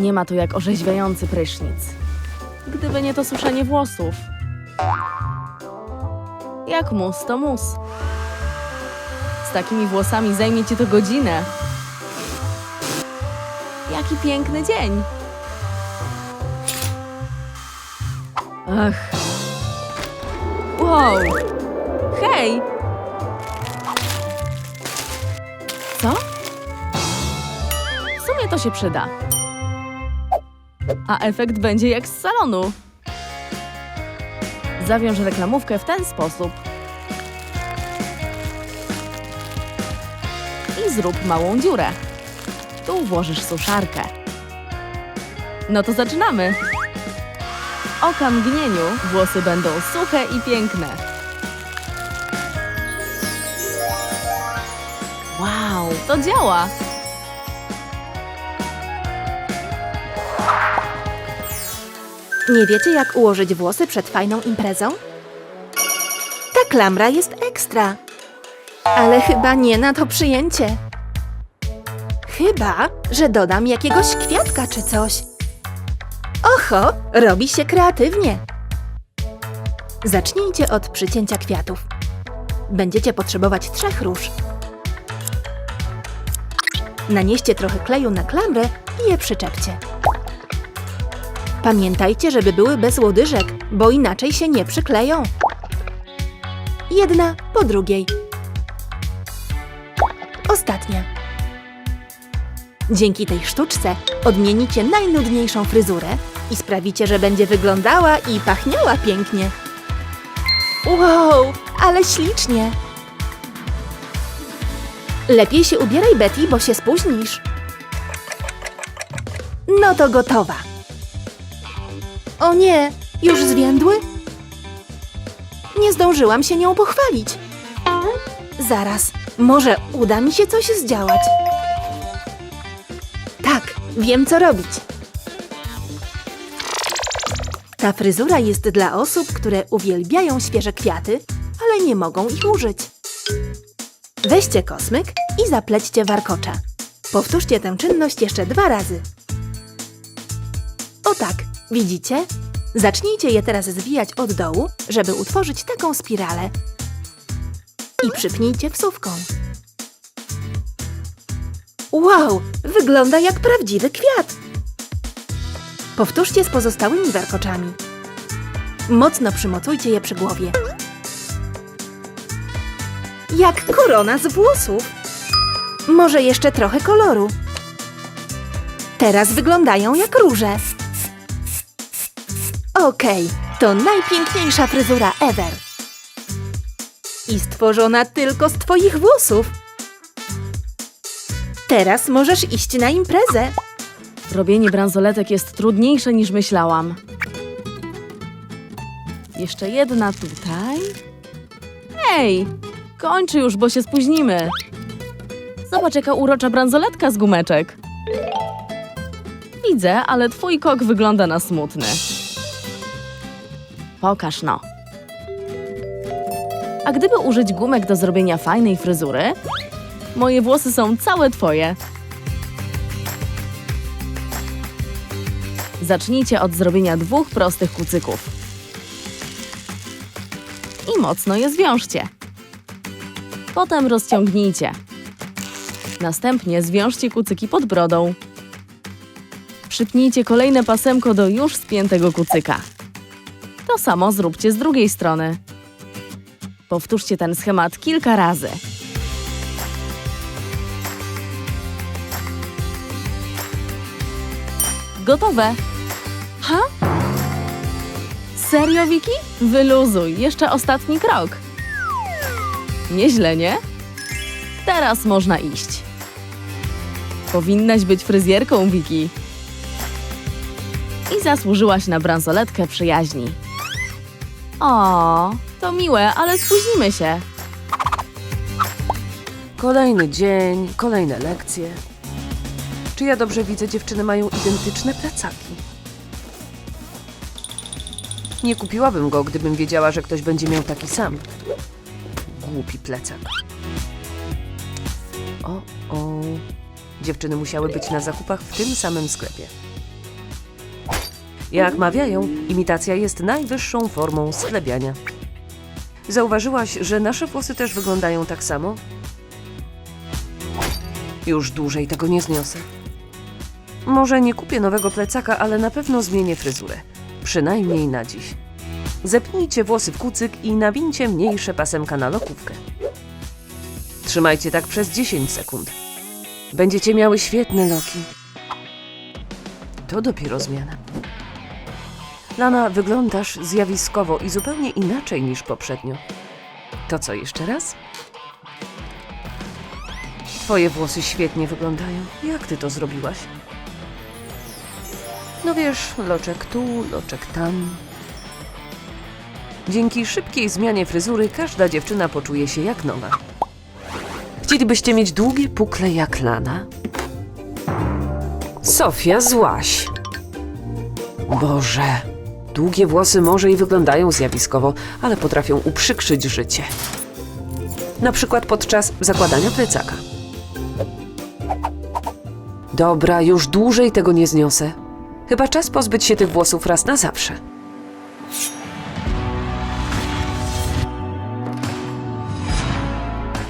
Nie ma to jak orzeźwiający prysznic. Gdyby nie to suszenie włosów. Jak mus, to mus. Z takimi włosami zajmie ci to godzinę. Jaki piękny dzień. Ach. Wow. Hej. Co? W sumie to się przyda. A efekt będzie jak z salonu. Zawiąż reklamówkę w ten sposób. I zrób małą dziurę. Tu włożysz suszarkę. No to zaczynamy. Oka mgnieniu włosy będą suche i piękne. Wow, to działa! Nie wiecie, jak ułożyć włosy przed fajną imprezą? Ta klamra jest ekstra. Ale chyba nie na to przyjęcie. Chyba, że dodam jakiegoś kwiatka czy coś. Oho, robi się kreatywnie. Zacznijcie od przycięcia kwiatów. Będziecie potrzebować trzech róż. Nanieście trochę kleju na klamrę i je przyczepcie. Pamiętajcie, żeby były bez łodyżek, bo inaczej się nie przykleją. Jedna po drugiej. Ostatnia. Dzięki tej sztuczce odmienicie najnudniejszą fryzurę i sprawicie, że będzie wyglądała i pachniała pięknie. Wow, ale ślicznie! Lepiej się ubieraj, Betty, bo się spóźnisz. No to gotowa. O nie, już zwiędły? Nie zdążyłam się nią pochwalić. Zaraz, może uda mi się coś zdziałać. Tak, wiem co robić. Ta fryzura jest dla osób, które uwielbiają świeże kwiaty, ale nie mogą ich użyć. Weźcie kosmyk i zaplećcie warkocza. Powtórzcie tę czynność jeszcze dwa razy. O tak, widzicie? Zacznijcie je teraz zwijać od dołu, żeby utworzyć taką spiralę. I przypnijcie wsówką. Wow, wygląda jak prawdziwy kwiat. Powtórzcie z pozostałymi warkoczami. Mocno przymocujcie je przy głowie. Jak korona z włosów. Może jeszcze trochę koloru. Teraz wyglądają jak róże. Okej, to najpiękniejsza fryzura ever. I stworzona tylko z twoich włosów. Teraz możesz iść na imprezę. Robienie bransoletek jest trudniejsze niż myślałam. Jeszcze jedna tutaj. Ej, kończy już, bo się spóźnimy. Zobacz, jaka urocza bransoletka z gumeczek. Widzę, ale twój kok wygląda na smutny. Pokaż no. A gdyby użyć gumek do zrobienia fajnej fryzury, moje włosy są całe twoje. Zacznijcie od zrobienia dwóch prostych kucyków. I mocno je zwiążcie. Potem rozciągnijcie. Następnie zwiążcie kucyki pod brodą. Przypnijcie kolejne pasemko do już spiętego kucyka. To samo zróbcie z drugiej strony. Powtórzcie ten schemat kilka razy. Gotowe. Ha? Serio, Wiki? Wyluzuj, jeszcze ostatni krok. Nieźle, nie? Teraz można iść. Powinnaś być fryzjerką, Wiki. I zasłużyłaś na bransoletkę przyjaźni. O, to miłe, ale spóźnimy się. Kolejny dzień, kolejne lekcje. Czy ja dobrze widzę, dziewczyny mają identyczne plecaki? Nie kupiłabym go, gdybym wiedziała, że ktoś będzie miał taki sam. Głupi plecak. O, o. Dziewczyny musiały być na zakupach w tym samym sklepie. Jak mawiają, imitacja jest najwyższą formą schlebiania. Zauważyłaś, że nasze włosy też wyglądają tak samo? Już dłużej tego nie zniosę. Może nie kupię nowego plecaka, ale na pewno zmienię fryzurę. Przynajmniej na dziś. Zepnijcie włosy w kucyk i nawincie mniejsze pasemka na lokówkę. Trzymajcie tak przez 10 sekund. Będziecie miały świetne loki. To dopiero zmiana. Lana, wyglądasz zjawiskowo i zupełnie inaczej niż poprzednio. To co, jeszcze raz? Twoje włosy świetnie wyglądają. Jak ty to zrobiłaś? No wiesz, loczek tu, loczek tam. Dzięki szybkiej zmianie fryzury każda dziewczyna poczuje się jak nowa. Chcielibyście mieć długie pukle jak Lana? Sofia, złaś. Boże, długie włosy może i wyglądają zjawiskowo, ale potrafią uprzykrzyć życie. Na przykład podczas zakładania plecaka. Dobra, już dłużej tego nie zniosę. Chyba czas pozbyć się tych włosów raz na zawsze.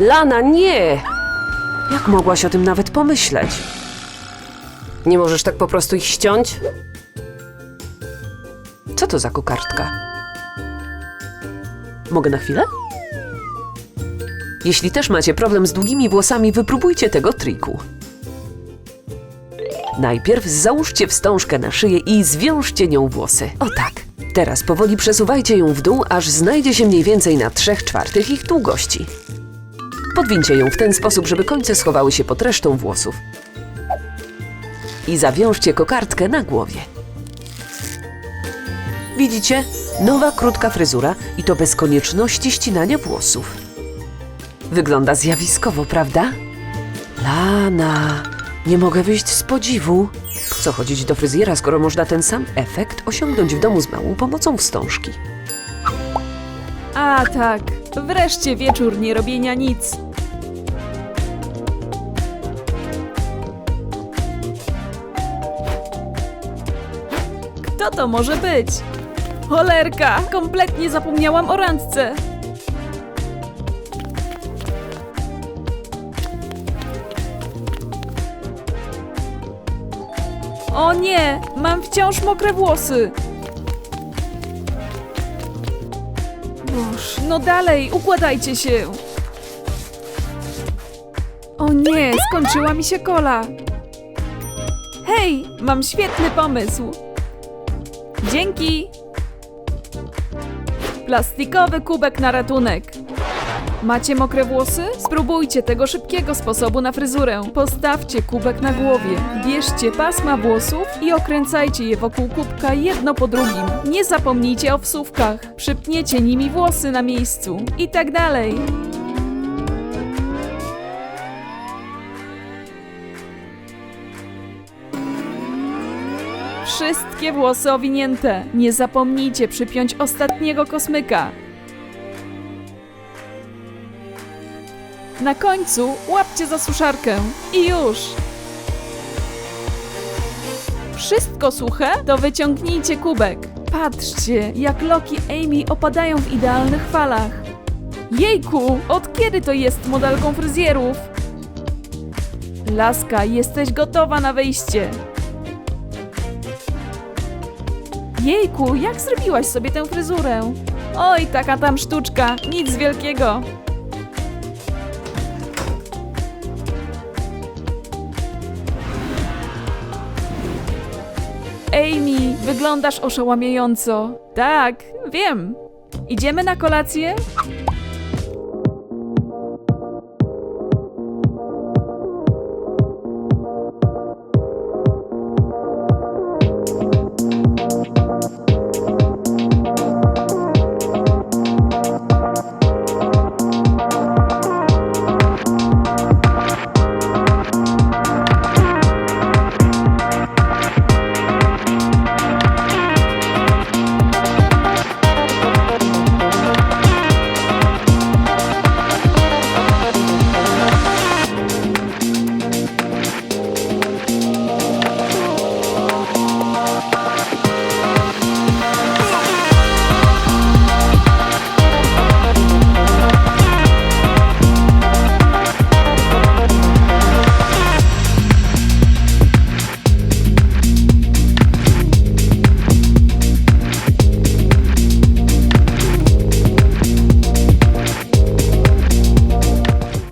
Lana, nie! Jak mogłaś o tym nawet pomyśleć? Nie możesz tak po prostu ich ściąć? Co to za kokardka? Mogę na chwilę? Jeśli też macie problem z długimi włosami, wypróbujcie tego triku. Najpierw załóżcie wstążkę na szyję i zwiążcie nią włosy. O tak. Teraz powoli przesuwajcie ją w dół, aż znajdzie się mniej więcej na 3 czwartych ich długości. Podwincie ją w ten sposób, żeby końce schowały się pod resztą włosów. I zawiążcie kokardkę na głowie. Widzicie? Nowa krótka fryzura i to bez konieczności ścinania włosów. Wygląda zjawiskowo, prawda? Lana, nie mogę wyjść z podziwu. Po co chodzić do fryzjera, skoro można ten sam efekt osiągnąć w domu z małą pomocą wstążki? A tak, wreszcie wieczór nie robienia nic. Kto to może być? Cholerka, kompletnie zapomniałam o randce. O nie, mam wciąż mokre włosy. Boż, no dalej, układajcie się. O nie, skończyła mi się kola. Hej, mam świetny pomysł. Dzięki. Plastikowy kubek na ratunek. Macie mokre włosy? Spróbujcie tego szybkiego sposobu na fryzurę. Postawcie kubek na głowie, bierzcie pasma włosów i okręcajcie je wokół kubka jedno po drugim. Nie zapomnijcie o wsówkach. Przypniecie nimi włosy na miejscu i tak dalej. Wszystkie włosy owinięte. Nie zapomnijcie przypiąć ostatniego kosmyka. Na końcu łapcie za suszarkę i już. Wszystko suche? To wyciągnijcie kubek. Patrzcie, jak loki Amy opadają w idealnych falach. Jejku, od kiedy to jest modelką fryzjerów? Laska, jesteś gotowa na wyjście. Jejku, jak zrobiłaś sobie tę fryzurę? Oj, taka tam sztuczka, nic wielkiego. Amy, wyglądasz oszałamiająco. Tak, wiem. Idziemy na kolację?